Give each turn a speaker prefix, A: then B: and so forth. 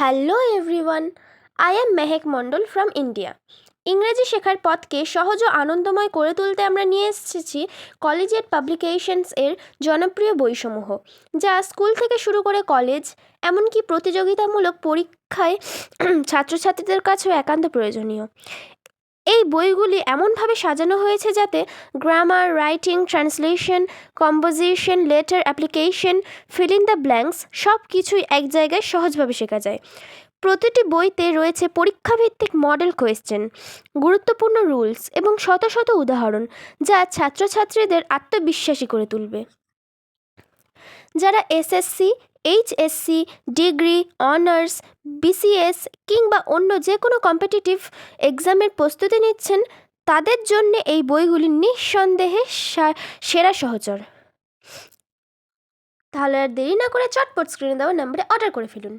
A: Hello everyone I am Mehek Mondal from India ইংরেজি শেখার পথকে সহজ ও আনন্দময় করে তুলতে আমরা নিয়ে এসেছি কলেজিয়েট পাবলিকেশনস এর জনপ্রিয় বইসমূহ, যা স্কুল থেকে শুরু করে কলেজ, এমনকি প্রতিযোগিতামূলক পরীক্ষায় ছাত্রছাত্রীদের কাছেও একান্ত প্রয়োজনীয়। এই বইগুলি এমনভাবে সাজানো হয়েছে যাতে grammar, writing, translation, composition, letter, application, fill in the blanks সব কিছুই এক জায়গায় সহজভাবে শেখা যায়। প্রতিটি বইতে রয়েছে পরীক্ষাভিত্তিক মডেল কোয়েশ্চেন, গুরুত্বপূর্ণ রুলস এবং শত শত উদাহরণ যা ছাত্রছাত্রীদের আত্মবিশ্বাসী করে তুলবে। যারা SSC HSC degree honours BCS কিংবা অন্য যে কোনো কম্পিটিটিভ এক্সামের প্রস্তুতি নিচ্ছেন, তাদের জন্য এই বইগুলি নিঃসন্দেহে সেরা সহচর। তাহলে আর দেরি না করে চটপট স্ক্রিনে দেওয়া নাম্বারে অর্ডার করে ফেলুন।